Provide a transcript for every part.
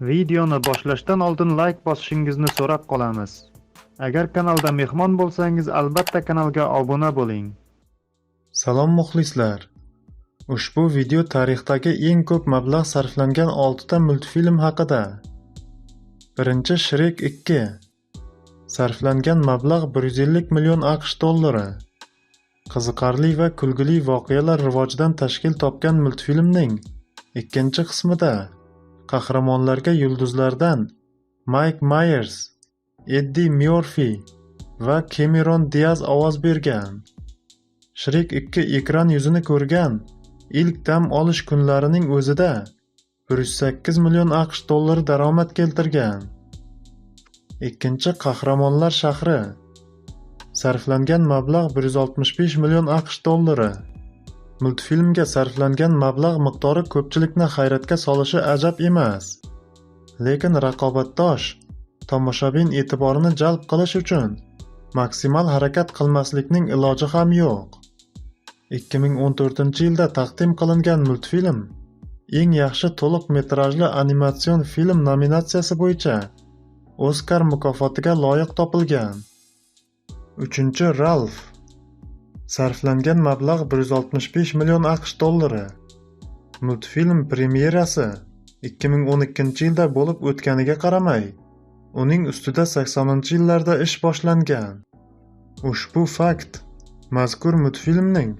Videoni boshlashdan oldin like bosishingizni so'rab qolamiz. Agar kanalda mehmon bo'lsangiz, albatta kanalga obuna bo'ling. Salom muxlislar! Ushbu video tarixdagi eng ko'p mablag' sarflangan 6 ta multfilm haqida. Birinchi Shrek 2. Sarflangan mablag' 150 million AQSh dollari. Qiziqarli va kulgili voqealar rivojidan tashkil topgan multfilmning ikkinchi qismida qahramonlarga yulduzlardan Mayk Myers, Eddi Myorfi va Kemeron Diaz ovoz bergan. Shrek 2 ekran yuzini ko'rgan ilk dam olish kunlarining o'zida 108 million AQSh dollari daromad keltirgan. Ikkinchi Qahramonlar shahri sarflangan mablag' 165 million AQSh dollari. Multfilmga sarflangan mablag' miqdori ko'pchilikni hayratga solishi ajab emas. Lekin raqobatdosh tomoshabin e'tiborini jalb qilish uchun maksimal harakat qilmaslikning iloji ham yo'q. 2014-yilda taqdim qilingan multfilm eng yaxshi to'liq metrajli animatsion film nominatsiyasi bo'yicha Oskar mukofotiga loyiq topilgan. 3 Ralf sarflangan mablag' 165 million AQSh dollari. Multfilm premyerasi 2012-yilda bo'lib o'tganiga qaramay, uning ustida 80-yillarda ish boshlangan. Ushbu fakt mazkur multfilmning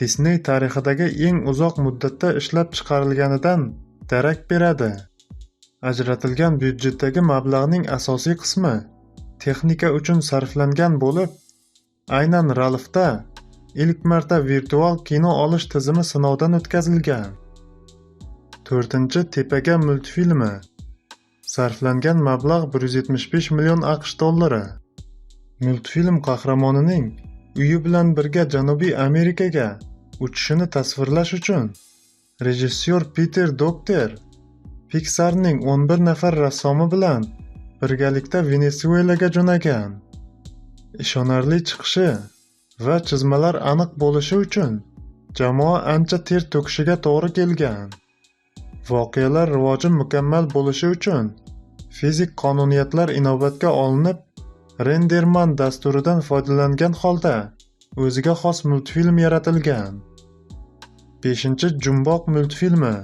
Disney tarixidagi eng uzoq muddatda ishlab chiqarilganidan darak beradi. Ajratilgan byudjetdagi mablag'ning asosiy qismi texnika uchun sarflangan bo'lib, aynan Ralfda ilk marta virtual kino olish tizimi sinovdan o'tkazilgan. 4 Tepaga multfilmi sarflangan mablag' 175 million AQSh dollari. Multfilm qahramonining uyi bilan birga Janubiy Amerikaga uchishini tasvirlash uchun rejissyor Peter Dokter Pixarning 11 nafar rassomi bilan birgalikda Venesuelaga jo'nagan. Ishonarli chiqishi va chizmalar aniq bo'lishi uchun jamoa ancha ter to'kishiga to'g'ri kelgan. Voqealar rivoji mukammal bo'lishi uchun fizik qonuniyatlar inobatga olinib, Renderman dasturidan foydalangan holda o'ziga xos multfilm yaratilgan. 5-Jumboq multfilmi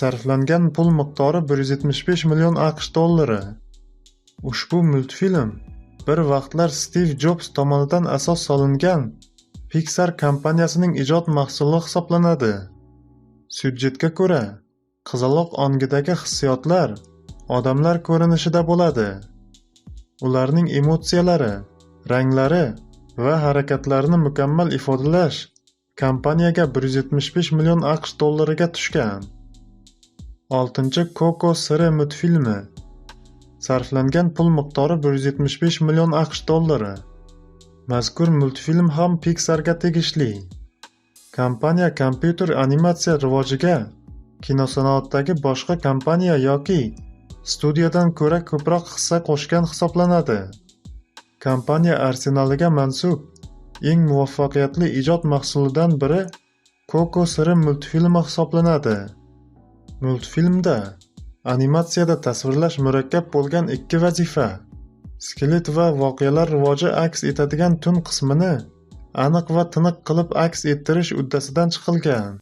sarflangan pul miqdori 175 million AQSh dollari. Ushbu multfilm bir vaqtlar Stiv Jobs tomonidan asos solingan Pixar kompaniyasining ijod mahsuli hisoblanadi. Syujetga ko'ra, qizaloq ongidagi hissiyotlar odamlar ko'rinishida bo'ladi. Ularning emotsiyalari, ranglari va harakatlarini mukammal ifodalash kompaniyaga 175 million AQSh dollariga tushgan. 6 Koko siri multfilmi sarflangan pul miqdori 175 million AQSh dollari. Mazkur multfilm ham Pixarga tegishli. Kompaniya kompyuter animatsiya rivojiga kinosanoatdagi boshqa kompaniya yoki studiyadan ko'ra ko'proq hissa qo'shgan hisoblanadi. Kompaniya arsenaliga mansub eng muvaffaqiyatli ijod mahsulidan biri Koko siri multfilmi hisoblanadi. Multfilmda animatsiyada tasvirlash murakkab bo'lgan ikki vazifa skelet va voqealar rivoji aks etadigan tun qismini aniq va tiniq qilib aks ettirish uddasidan chiqilgan.